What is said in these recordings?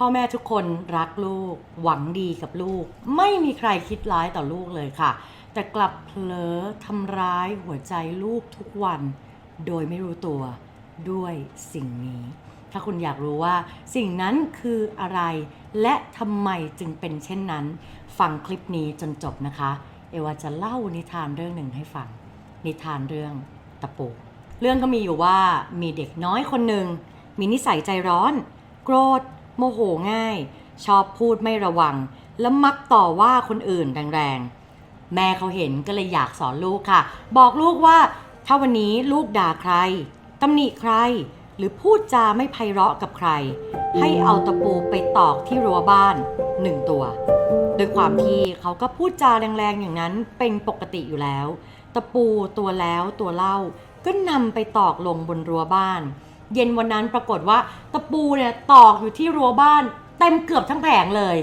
พ่อแม่ทุกคนรักลูก หวังดีกับลูก ไม่มีใครคิดร้ายต่อลูกเลยค่ะ แต่กลับเผลอทำร้ายหัวใจลูกทุกวัน โดยไม่รู้ตัวด้วยสิ่งนี้ ถ้าคุณอยากรู้ว่าสิ่งนั้นคืออะไร และทำไมจึงเป็นเช่นนั้น ฟังคลิปนี้จนจบนะคะ เอวาจะเล่านิทานเรื่องหนึ่งให้ฟัง นิทานเรื่องตะปูเรื่องก็มีอยู่ว่ามีเด็กน้อยคนหนึ่งมีนิสัยใจร้อน โกรธ โมโหง่าย ชอบพูดไม่ระวัง และมักต่อว่าคนอื่นแรงๆ แม่เขาเห็นก็เลยอยากสอนลูกค่ะ บอกลูกว่าถ้าวันนี้ลูกด่าใครตำหนิใคร หรือพูดจาไม่ไพเราะกับใคร ให้เอาตะปูไปตอกที่รั้วบ้านหนึ่งตัวโดยความที่เขาก็พูดจาแรงๆอย่างนั้นเป็นปกติอยู่แล้ว ตะปูตัวแล้วตัวเล่าก็นำไปตอกลงบนรั้วบ้าน เย็นวันนั้นปรากฏว่าตะปูเนี่ยตอกอยู่ที่รั้วบ้าน เต็มเกือบทั้งแผงเลย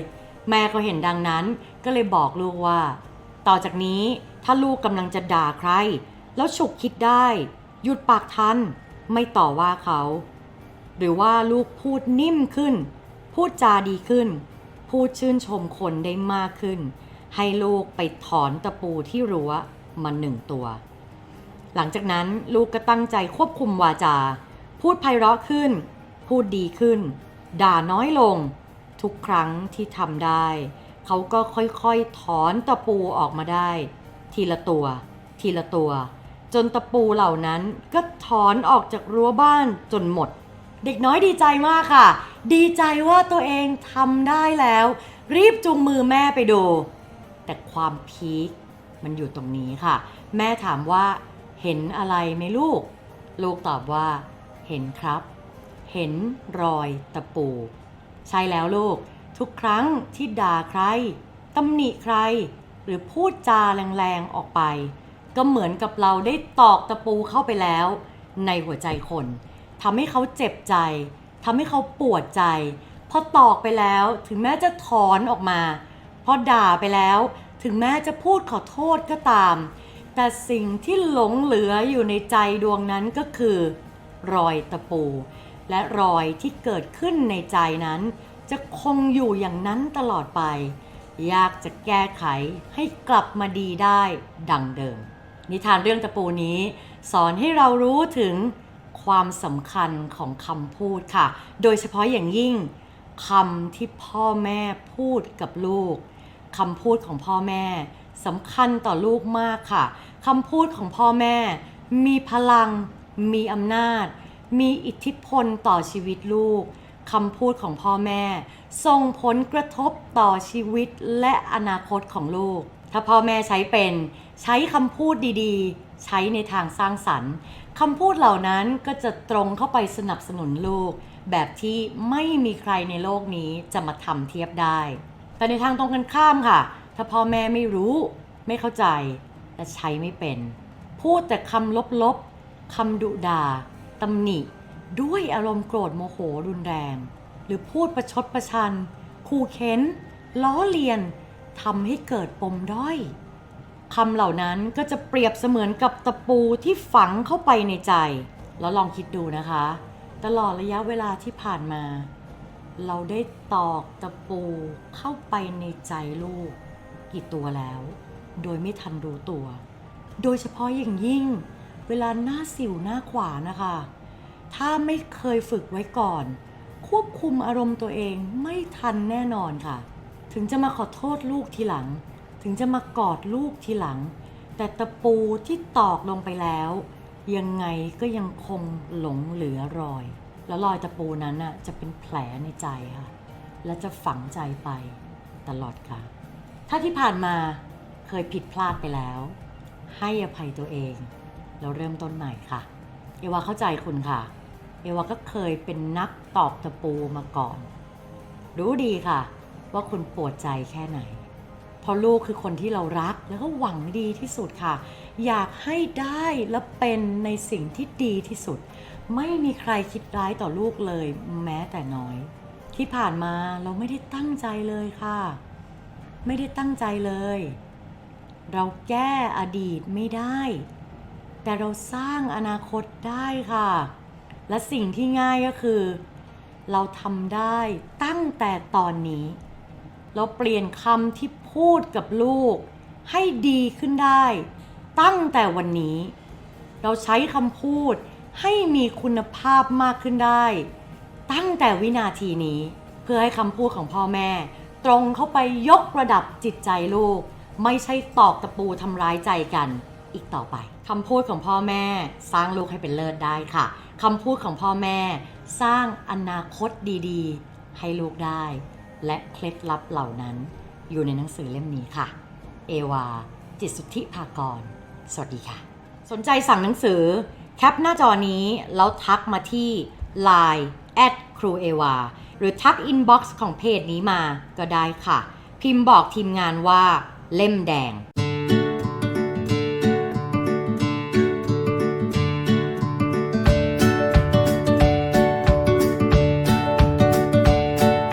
แม่เขาเห็นดังนั้นก็เลยบอกลูกว่า ต่อจากนี้ถ้าลูกกำลังจะด่าใคร แล้วฉุกคิดได้ หยุดปากทัน ไม่ต่อว่าเขา หรือว่าลูกพูดนิ่มขึ้น พูดจาดีขึ้น พูดชื่นชมคนได้มากขึ้น ให้ลูกไปถอนตะปูที่รั้วมาหนึ่งตัว หลังจากนั้นลูกก็ตั้งใจควบคุมวาจา พูดไพเราะขึ้น พูดดีขึ้น ด่าน้อยลง ทุกครั้งที่ทำได้ เขาก็ค่อยๆถอนตะปูออกมาได้ ทีละตัว ทีละตัว จนตะปูเหล่านั้นก็ถอนออกจากรั้วบ้านจนหมด เด็กน้อยดีใจมากค่ะ ดีใจว่าตัวเองทำได้แล้ว รีบจูงมือแม่ไปดู แต่ความพีคมันอยู่ตรงนี้ค่ะ แม่ถามว่าเห็นอะไรไหมลูก ลูกตอบว่า เห็นครับ เห็นรอยตะปู ใช่แล้วลูก ทุกครั้งที่ด่าใครตำหนิใคร หรือพูดจาแรงๆออกไป ก็เหมือนกับเราได้ตอกตะปูเข้าไปแล้ว ในหัวใจคนทำให้เขาเจ็บใจทำให้เขาปวดใจพอตอกไปแล้วถึงแม้จะถอนออกมาพอด่าไปแล้ว ถึงแม้จะพูดขอโทษก็ตาม แต่สิ่งที่หลงเหลืออยู่ในใจดวงนั้นก็คือ รอยตะปู และรอยที่เกิดขึ้นในใจนั้น จะคงอยู่อย่างนั้นตลอดไป ยากจะแก้ไขให้กลับมาดีได้ดังเดิม นิทานเรื่องตะปูนี้ สอนให้เรารู้ถึงความสำคัญของคำพูดค่ะ โดยเฉพาะอย่างยิ่งคำที่พ่อแม่พูดกับลูกคำพูดของพ่อแม่สำคัญต่อลูกมากค่ะคำพูดของพ่อแม่มีพลัง มีอำนาจ มีอิทธิพลต่อชีวิตลูกคำพูดของพ่อแม่ ส่งผลกระทบต่อชีวิตและอนาคตของลูก ถ้าพ่อแม่ใช้เป็น ใช้คำพูดดีๆ ใช้ในทางสร้างสรรค์คำพูดเหล่านั้นก็จะตรงเข้าไปสนับสนุนลูก แบบที่ไม่มีใครในโลกนี้จะมาทำเทียบได้ แต่ในทางตรงกันข้ามค่ะ ถ้าพ่อแม่ไม่รู้ ไม่เข้าใจ และใช้ไม่เป็น พูดแต่คำลบๆ คำดุด่าตำหนิ ด้วยอารมณ์โกรธโมโหรุนแรง หรือพูดประชดประชันขู่เค้น ล้อเลียนทำให้เกิดปมด้อยคำเหล่านั้นก็จะเปรียบเสมือนกับตะปูที่ฝังเข้าไปในใจ แล้วลองคิดดูนะคะ ตลอดระยะเวลาที่ผ่านมา เราได้ตอกตะปูเข้าไปในใจลูก กี่ตัวแล้ว โดยไม่ทันรู้ตัว โดยเฉพาะอย่างยิ่ง เวลาหน้าสิวหน้าขวานะคะ ถ้าไม่เคยฝึกไว้ก่อน ควบคุมอารมณ์ตัวเองไม่ทันแน่นอนค่ะ ถึงจะมาขอโทษลูกทีหลัง ถึงจะมากอดลูกทีหลัง แต่ตะปูที่ตอกลงไปแล้ว ยังไงก็ยังคงหลงเหลือรอย แล้วรอยตะปูนั้นน่ะจะเป็นแผลในใจค่ะ และจะฝังใจไปตลอดค่ะ ถ้าที่ผ่านมาเคยผิดพลาดไปแล้ว ให้อภัยตัวเอง แล้วเริ่มต้นใหม่ค่ะ เอวาเข้าใจคุณค่ะ เอวาก็เคยเป็นนักตอกตะปูมาก่อน รู้ดีค่ะ ว่าคุณปวดใจแค่ไหน เพราะลูกคือคนที่เรารักแล้วก็หวังดีที่สุดค่ะ อยากให้ได้และเป็นในสิ่งที่ดีที่สุด ไม่มีใครคิดร้ายต่อลูกเลยแม้แต่น้อย ที่ผ่านมาเราไม่ได้ตั้งใจเลยค่ะ ไม่ได้ตั้งใจเลย เราแก้อดีตไม่ได้ แต่เราสร้างอนาคตได้ค่ะ และสิ่งที่ง่ายก็คือ เราทำได้ตั้งแต่ตอนนี้ เราเปลี่ยนคำที่พูดกับลูก ให้ดีขึ้นได้ ตั้งแต่วันนี้ เราใช้คำพูดให้มีคุณภาพมากขึ้นได้ ตั้งแต่วินาทีนี้เพื่อให้คำพูดของพ่อแม่ ตรงเข้าไปยกระดับจิตใจลูก ไม่ใช่ตอกตะปูทำร้ายใจกัน อีกต่อไปคำพูดของพ่อแม่สร้างลูกให้เป็นเลิศได้ค่ะคำพูดของพ่อแม่ สร้างอนาคตดีๆ ให้ลูกได้ และเคล็ดลับเหล่านั้น อยู่ในหนังสือเล่มนี้ค่ะ เอวา จิตสุทธิภากร สวัสดีค่ะ สนใจสั่งหนังสือ แคปหน้าจอนี้ แล้วทักมาที่ Line แอดครูเอวาหรือทักอินบ็อกซ์ของเพจนี้มาก็ได้ค่ะ พิมพ์บอกทีมงานว่าเล่มแดง